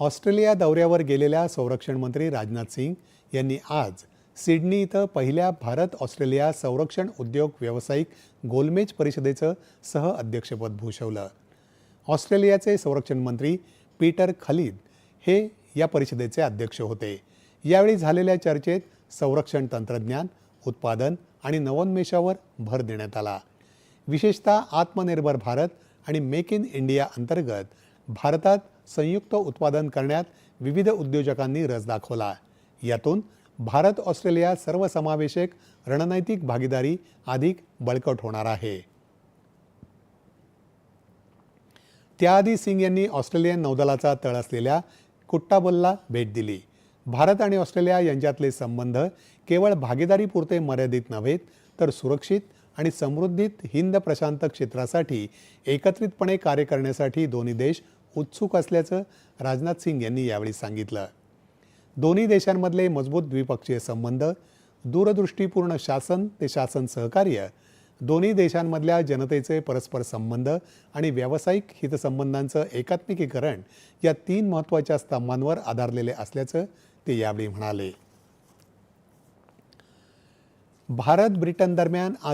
Australia दौऱ्यावर गेलेल्या संरक्षण मंत्री राजनाथ सिंग यांनी आज सिडनी इथं पहिल्या भारत ऑस्ट्रेलिया संरक्षण उद्योग व्यावसायिक गोलमेज परिषदेचं सह अध्यक्षपद भूषवलं. ऑस्ट्रेलियाचे संरक्षण मंत्री पीटर खलीद हे या परिषदेचे अध्यक्ष होते. यावेळी झालेल्या चर्चेत संरक्षण तंत्रज्ञान उत्पादन आणि नवोन्मेषावर भर देण्यात आला. विशेषतः आत्मनिर्भर भारत आणि मेक इन इंडिया अंतर्गत भारतात संयुक्त उत्पादन करण्यात विविध उद्योजकांनी रस दाखवला. यातून भारत ऑस्ट्रेलिया सर्वसमावेशक रणनैतिक भागीदारी अधिक बळकट होणार आहे. त्याआधी सिंग यांनी ऑस्ट्रेलियन नौदलाचा तळ असलेल्या कुट्टाबलला भेट दिली. भारत आणि ऑस्ट्रेलिया यांच्यातले संबंध केवळ भागीदारीपुरते मर्यादित नव्हेत तर सुरक्षित आणि समृद्धीत हिंद प्रशांत क्षेत्रासाठी एकत्रितपणे कार्य करण्यासाठी दोन्ही देश उत्सुक असल्याचं राजनाथ सिंग यांनी यावेळी सांगितलं. दोन्ही देशांमधले मजबूत द्विपक्षीय संबंध दूरदृष्टीपूर्ण शासन ते शासन सहकार्य दोन्ही देशांमधल्या जनतेचे परस्पर संबंध आणि व्यावसायिक हितसंबंधांचं एकात्मिकीकरण या तीन महत्त्वाच्या स्तंभांवर आधारलेले असल्याचं ते यावेळी म्हणाले. भारत ब्रिटन दरम्यान आज